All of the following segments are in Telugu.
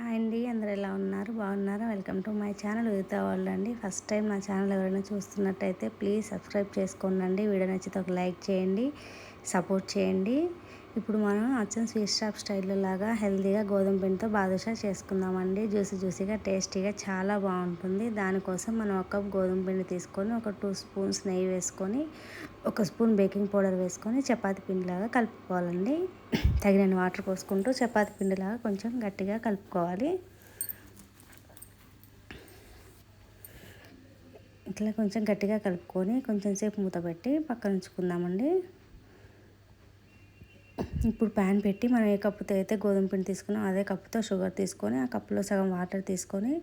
హాయ్ అండి అందరు ఎలా ఉన్నారు? బాగున్నారా? Welcome to my channel Udita వాళ్ళు అండి. ఫస్ట్ టైం నా ఛానల్ ఎవరైనా చూస్తున్నట్టయితే ప్లీజ్ సబ్స్క్రైబ్ చేసుకోండి వీడియో నచ్చితే ఒక లైక్ చేయండి సపోర్ట్ చేయండి. ఇప్పుడు మనం అచ్చం స్వీట్ షాప్ స్టైల్లో లాగా హెల్తీగా గోధుమ పిండితో బాదుషా చేసుకుందామండి. జ్యూసీ జ్యూసీగా టేస్టీగా చాలా బాగుంటుంది. దానికోసం మనం ఒక కప్ గోధుమ పిండి తీసుకొని ఒక టూ స్పూన్స్ నెయ్యి వేసుకొని ఒక స్పూన్ బేకింగ్ పౌడర్ వేసుకొని చపాతి పిండిలాగా కలుపుకోవాలండి. తగినన్ని వాటర్ పోసుకుంటూ చపాతి పిండిలాగా కొంచెం గట్టిగా కలుపుకోవాలి. ఇట్లా కొంచెం గట్టిగా కలుపుకొని కొంచెం సేపు మూత పెట్టి పక్కన ఉంచుకుందామండి. ఇప్పుడు ప్యాన్ పెట్టి మనం ఏ కప్పుతో అయితే గోధుమ పిండి తీసుకున్నాం అదే కప్పుతో షుగర్ తీసుకొని ఆ కప్పులో సగం వాటర్ తీసుకొని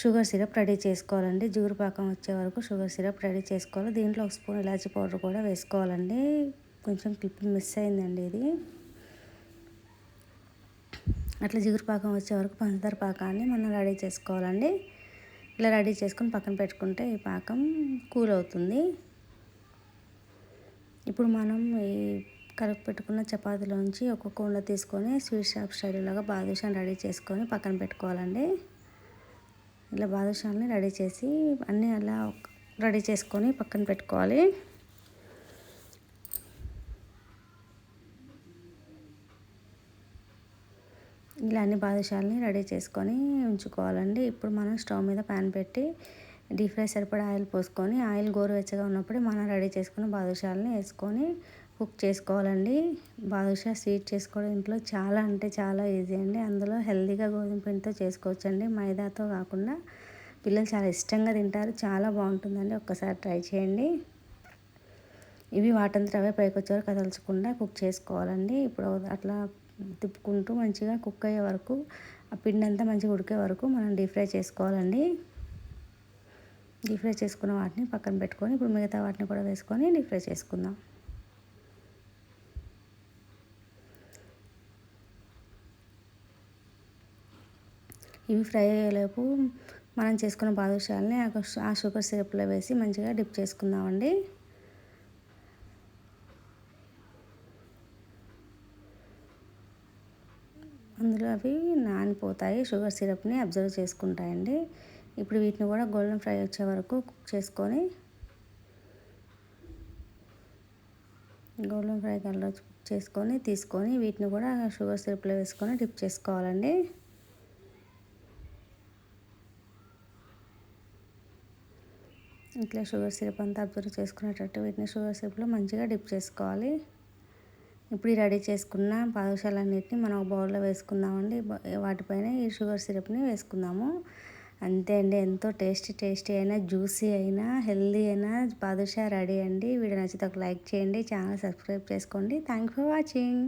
షుగర్ సిరప్ రెడీ చేసుకోవాలండి. జూరు పాకం వచ్చే వరకు షుగర్ సిరప్ రెడీ చేసుకోవాలి. దీంట్లో ఒక స్పూన్ ఇలాచీ పౌడర్ కూడా వేసుకోవాలండి. కొంచెం క్లిప్ మిస్ అయిందండి ఇది. అట్లా జిగురు పాకం వచ్చే వరకు పంచదార పాకాన్ని మనం రెడీ చేసుకోవాలండి. ఇలా రెడీ చేసుకొని పక్కన పెట్టుకుంటే ఈ పాకం కూల్ అవుతుంది ఇప్పుడు మనం ఈ కలిపి పెట్టుకున్న చపాతీలోంచి ఒక్కొక్క ఉండ తీసుకొని స్వీట్ షాప్ స్టైల్లాగా బాదుషాన్ని రెడీ చేసుకొని పక్కన పెట్టుకోవాలండి. ఇలా బాదుషాన్ని రెడీ చేసి అన్నీ అలా రెడీ చేసుకొని పక్కన పెట్టుకోవాలి. ఇలా అన్ని బాదుషాలని రెడీ చేసుకొని ఉంచుకోవాలండి. ఇప్పుడు మనం స్టవ్ మీద ప్యాన్ పెట్టి డీప్ ఫ్రై సరిపడా ఆయిల్ పోసుకొని ఆయిల్ గోరువెచ్చగా ఉన్నప్పుడు మనం రెడీ చేసుకున్న బాదుషాలని వేసుకొని కుక్ చేసుకోవాలండి. బాదుషా స్వీట్ చేసుకోవడం ఇంట్లో చాలా అంటే చాలా ఈజీ అండి. అందులో హెల్తీగా గోధుమ పిండితో చేసుకోవచ్చండి. మైదాతో కాకుండా పిల్లలు చాలా ఇష్టంగా తింటారు. చాలా బాగుంటుందండి. ఒక్కసారి ట్రై చేయండి. ఇవి వాటంతరవే అవే పైకి వరకు కదల్చకుండా కుక్ చేసుకోవాలండి. ఇప్పుడు అట్లా తిప్పుకుంటూ మంచిగా కుక్ అయ్యే వరకు ఆ పిండి అంతా మంచిగా ఉడికే వరకు మనం డీప్ ఫ్రై చేసుకోవాలండి. డీప్ ఫ్రై చేసుకున్న వాటిని పక్కన పెట్టుకొని ఇప్పుడు మిగతా వాటిని కూడా వేసుకొని డీప్ ఫ్రై చేసుకుందాం. ఇవి ఫ్రై అయ్యేలోపు మనం చేసుకున్న బాదుషాలని ఆ షుగర్ సిరప్లో వేసి మంచిగా డిప్ చేసుకుందామండి. అందులో అవి నానిపోతాయి. Sugar సిరప్ని observe చేసుకుంటాయండి. ఇప్పుడు వీటిని కూడా గోల్డెన్ ఫ్రై వచ్చే వరకు కుక్ చేసుకొని గోల్డెన్ ఫ్రై కలర్ కుక్ చేసుకొని తీసుకొని వీటిని కూడా షుగర్ సిరప్లో వేసుకొని డిప్ చేసుకోవాలండి. ఇట్లా షుగర్ సిరప్ అంతా అబ్జర్వ్ చేసుకునేటట్టు వీటిని షుగర్ సిరప్లో మంచిగా డిప్ చేసుకోవాలి. ఇప్పుడు రెడీ చేసుకున్న పాదశాలన్నిటిని మనం ఒక బౌల్లో వేసుకుందామండి. వాటిపైన ఈ షుగర్ సిరప్ని వేసుకుందాము. అంతే అండి. ఎంతో టేస్టీ టేస్టీ అయినా జ్యూసీ అయినా హెల్దీ అయినా బాదుషా రెడీ అండి. వీడియో నచ్చితే ఒక లైక్ చేయండి. ఛానల్ సబ్స్క్రైబ్ చేసుకోండి. Thank for watching.